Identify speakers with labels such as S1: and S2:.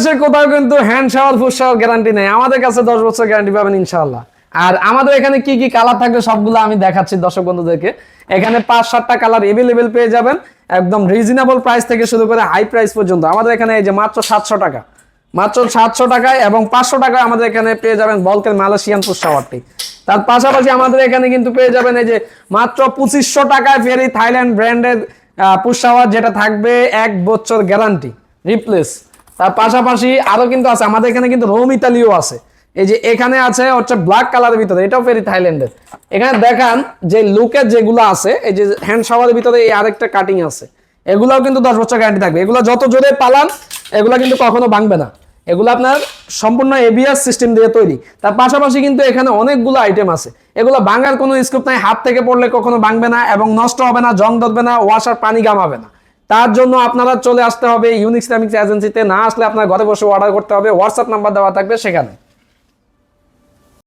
S1: বাংলাদেশের কোথাও কিন্তু hand shower food shower guarantee নেই। আমাদের কাছে দশ বছর গ্যারান্টি পাবেন ইনশাআল্লাহ। আর আমাদের এখানে কি কি কালার থাকবে সবগুলো আমি দেখাচ্ছি দর্শক বন্ধুদেরকে। এখানে পাঁচ, সাতটা কালার এভেলেবেল পেয়ে যাবেন। একদম রিজনেবল প্রাইস থেকে শুরু করে হাই প্রাইস পর্যন্ত। আমাদের এখানে এই যে মাত্র সাতশো টাকা। মাত্র সাতশো টাকায় এবং পাঁচশো টাকায় আমাদের এখানে পেয়ে যাবেন বলকের মালয়েশিয়ান ফুড শাওয়ারটি তার পাশাপাশি আমাদের এখানে কিন্তু পেয়ে যাবেন এই যে মাত্র পঁচিশশো টাকায় ফেরি থাইল্যান্ড ব্র্যান্ডের শাওয়ার যেটা থাকবে এক বছর গ্যারান্টি রিপ্লেস তার পাশাপাশি আরও কিন্তু আছে, আমাদের এখানে কিন্তু রোম ইতালিও আছে। এই যে এখানে আছে হচ্ছে ব্ল্যাক কালারের ভিতরে, এটাও ফেরি থাইল্যান্ডের। এখানে দেখান যে লুকের যেগুলো আছে, এই যে হ্যান্ড শাওয়ারের ভিতরে এই আরেকটা কাটিং আছে। এগুলাও কিন্তু দশ বছর গ্যারান্টি থাকবে। এগুলো যত জোরে পালান, এগুলো কিন্তু কখনো ভাঙবে না। এগুলো আপনার সম্পূর্ণ এবিএস সিস্টেম দিয়ে তৈরি। তার পাশাপাশি কিন্তু এখানে অনেকগুলো আইটেম আছে। এগুলো ভাঙার কোনো স্কোপ নাই, হাত থেকে পড়লে কখনো ভাঙবে না এবং নষ্ট হবে না, জং ধরবে না ওয়াশার পানি গামাবে না। তার জন্য আপনারা চলে আসতে হবে ইউনিক সিরামিক্স এজেন্সিতে না আসলে আপনার ঘরে বসে অর্ডার করতে হবে। হোয়াটসঅ্যাপ নাম্বার দেওয়া থাকবে সেখানে।